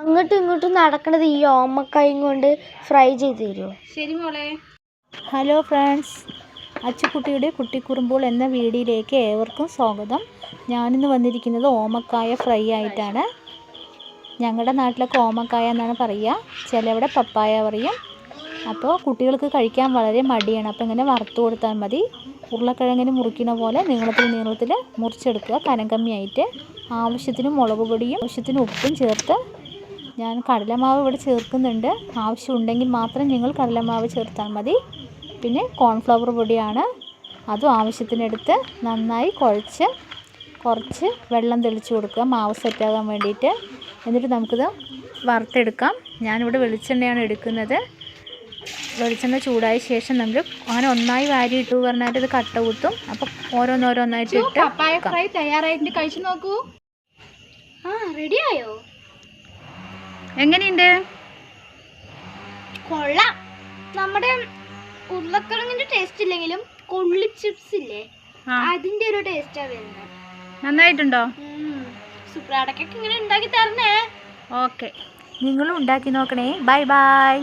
അങ്ങോട്ടും ഇങ്ങോട്ടും നടക്കണത് ഈ ഓമക്കായും കൊണ്ട് ഫ്രൈ ചെയ്ത് തരുമോ ശരി മോളെ. ഹലോ ഫ്രണ്ട്സ് അച്ചുക്കുട്ടിയുടെ കുട്ടിക്കുറുമ്പോൾ എന്ന വീഡിയോയിലേക്ക് ഏവർക്കും സ്വാഗതം. ഞാനിന്ന് വന്നിരിക്കുന്നത് ഓമക്കായ ഫ്രൈ ആയിട്ടാണ്. ഞങ്ങളുടെ നാട്ടിലൊക്കെ ഓമക്കായ എന്നാണ് പറയുക. ചിലവിടെ പപ്പായ പറയും. അപ്പോൾ കുട്ടികൾക്ക് കഴിക്കാൻ വളരെ മടിയാണ്. അപ്പോൾ ഇങ്ങനെ വറുത്ത് കൊടുത്താൽ മതി. ഉരുളക്കിഴങ്ങിന് മുറിക്കുന്ന പോലെ നീളത്തിൽ നീളത്തിൽ മുറിച്ചെടുക്കുക. കനം കമ്മിയായിട്ട് ആവശ്യത്തിന് മുളക് പൊടിയും ആവശ്യത്തിന് ഉപ്പും ചേർത്ത് ഞാൻ കടലമാവ് ഇവിടെ ചേർക്കുന്നുണ്ട്. ആവശ്യമുണ്ടെങ്കിൽ മാത്രം നിങ്ങൾ കടലമാവ് ചേർത്താൽ മതി. പിന്നെ കോൺഫ്ലവർ പൊടിയാണ്. അതും ആവശ്യത്തിനെടുത്ത് നന്നായി കുഴച്ച് കുറച്ച് വെള്ളം തെളിച്ച് കൊടുക്കുക. മാവ് സെറ്റാകാൻ വേണ്ടിയിട്ട്. എന്നിട്ട് നമുക്കിത് വറുത്തെടുക്കാം. ഞാനിവിടെ വെളിച്ചെണ്ണയാണ് എടുക്കുന്നത്. വെളിച്ചെണ്ണ ചൂടായ ശേഷം നമ്മൾ അങ്ങനെ ഒന്നായി വാരി ഇട്ടു പറഞ്ഞാൽ ഇത് കട്ട കുത്തും. അപ്പം ഓരോന്നോരോന്നായിട്ട് ഇട്ട് കപ്പായ ഫ്രൈ തയ്യാറായിട്ട് കഴിച്ചു നോക്കൂ. ആ റെഡിയായോ എങ്ങനെയുണ്ട്? കൊള്ളാം. നമ്മുടെ ഉരുളക്കിഴങ്ങിന്റെ ടേസ്റ്റ് ഇല്ലെങ്കിലും കൊള്ളി ചിപ്സ് ഇല്ലേ? അതിന്റെ ഒരു ടേസ്റ്റാ വരുന്നത് നന്നായിട്ടുണ്ടോ? സൂപ്പർ അടക്കൊക്കെ ഇങ്ങനെ ഉണ്ടാക്കി തരണേ. ഓക്കെ നിങ്ങളും ഉണ്ടാക്കി നോക്കണേ. Bye bye